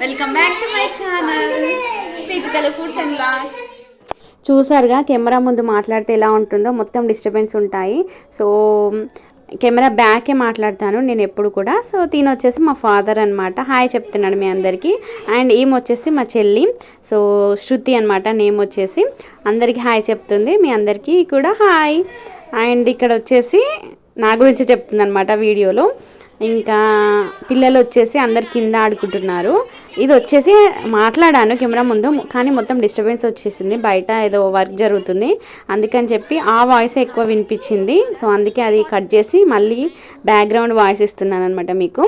Welcome back to my channel foods and blogs చూసారుగా camera ముందు మాట్లాడితే ఎలా ఉంటుందో మొత్తం డిస్టర్బెన్స్ ఉంటాయి. సో కెమెరా బ్యాకే మాట్లాడతాను నేను ఎప్పుడు కూడా. సో తిని వచ్చేసి మా ఫాదర్ అనమాట హాయ్ చెప్తున్నాడు మీ అందరికీ. అండ్ ఈమె వచ్చేసి మా చెల్లి. సో శృతి అనమాట నేమ్ వచ్చేసి. అందరికీ హాయ్ చెప్తుంది. మీ అందరికీ కూడా హాయ్ అండ్ ఇక్కడ వచ్చేసి నా గురించి చెప్తుంది అనమాట వీడియోలో. ఇంకా పిల్లలు వచ్చేసి అందరు కింద ఆడుకుంటున్నారు. ఇది వచ్చేసి మాట్లాడాను కెమెరా ముందు కానీ మొత్తం డిస్టర్బెన్స్ వచ్చేసింది. బయట ఏదో వర్క్ జరుగుతుంది. అందుకని చెప్పి ఆ వాయిస్ ఎక్కువ వినిపించింది. సో అందుకే అది కట్ చేసి మళ్ళీ బ్యాక్గ్రౌండ్ వాయిస్ ఇస్తున్నాను అనమాట మీకు.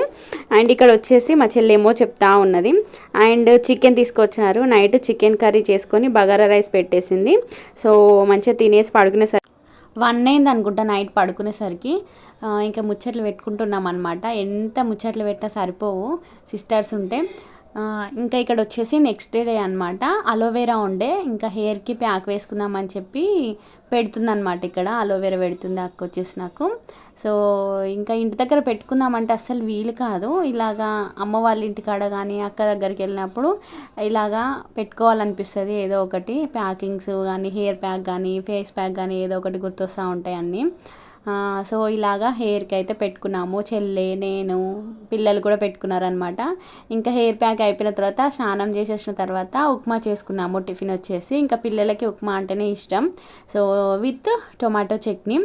అండ్ ఇక్కడ వచ్చేసి మా చెల్లెమో చెప్తా ఉన్నది. అండ్ చికెన్ తీసుకొచ్చారు నైట్ చికెన్ కర్రీ చేసుకొని బగారా రైస్ పెట్టేసింది. సో మంచిగా తినేసి పడుకునేసరికి వన్ అయింది అనుకుంటా నైట్ పడుకునేసరికి. ఇంకా ముచ్చట్లు పెట్టుకుంటున్నాం అనమాట ఎంత ముచ్చట్లు పెట్టినా సరిపోవు. సిస్టర్స్ ఉంటే. ఇంకా ఇక్కడ వచ్చేసి నెక్స్ట్ డే అనమాట అలోవెరా ఉండే. ఇంకా హెయిర్కి ప్యాక్ వేసుకుందామని చెప్పి పెడుతుందనమాట ఇక్కడ. అలోవెరా పెడుతుంది అక్క వచ్చేసి నాకు. సో ఇంకా ఇంటి దగ్గర పెట్టుకుందామంటే అస్సలు వీలు కాదు. ఇలాగా అమ్మ వాళ్ళ ఇంటి కాడ కానీ అక్క దగ్గరికి వెళ్ళినప్పుడు ఇలాగా పెట్టుకోవాలనిపిస్తుంది. ఏదో ఒకటి ప్యాకింగ్స్ కానీ హెయిర్ ప్యాక్ కానీ ఫేస్ ప్యాక్ కానీ ఏదో ఒకటి గుర్తొస్తూ ఉంటాయి అన్నీ. సో ఇలాగా హెయిర్కి అయితే పెట్టుకున్నాము. చెల్లె నేను పిల్లలు కూడా పెట్టుకున్నారనమాట ఇంకా హెయిర్ ప్యాక్ అయిపోయిన తర్వాత స్నానం చేసేసిన తర్వాత ఉప్మా చేసుకున్నాము టిఫిన్ వచ్చేసి. ఇంకా పిల్లలకి ఉప్మా అంటేనే ఇష్టం. So with tomato chutney.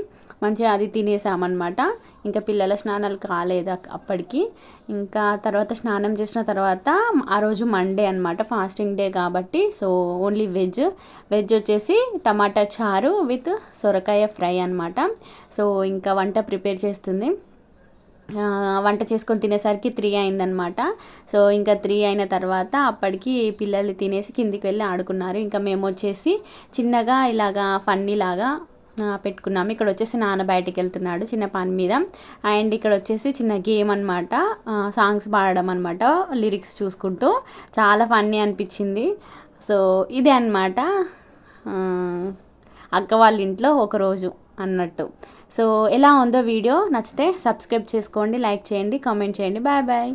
మంచిగా అది తినేసామన్నమాట. ఇంకా పిల్లల స్నానాలు కాలేదు అప్పటికి. ఇంకా తర్వాత స్నానం చేసిన తర్వాత ఆ రోజు మండే అనమాట ఫాస్టింగ్ డే కాబట్టి. సో ఓన్లీ వెజ్ వెజ్ వచ్చేసి టమాటా చారు విత్ సొరకాయ ఫ్రై అనమాట సో ఇంకా వంట ప్రిపేర్ చేస్తుంది. వంట చేసుకొని తినేసరికి త్రీ అయిందనమాట సో ఇంకా త్రీ అయిన తర్వాత అప్పటికి పిల్లలు తినేసి కిందికి వెళ్ళి ఆడుకున్నారు. ఇంకా మేము వచ్చేసి చిన్నగా ఇలాగా ఫన్నీ లాగా పెట్టుకున్నాము. ఇక్కడ వచ్చేసి నాన్న బయటికి వెళ్తున్నాడు చిన్న పని మీద. అండ్ ఇక్కడ వచ్చేసి చిన్న గేమ్ అనమాట సాంగ్స్ పాడడం అనమాట లిరిక్స్ చూసుకుంటూ. చాలా ఫన్నీ అనిపించింది. సో ఇదే అనమాట అక్క వాళ్ళ ఇంట్లో ఒకరోజు అన్నట్టు. సో ఎలా ఉందో వీడియో నచ్చితే సబ్స్క్రైబ్ చేసుకోండి లైక్ చేయండి కామెంట్ చేయండి. Bye bye.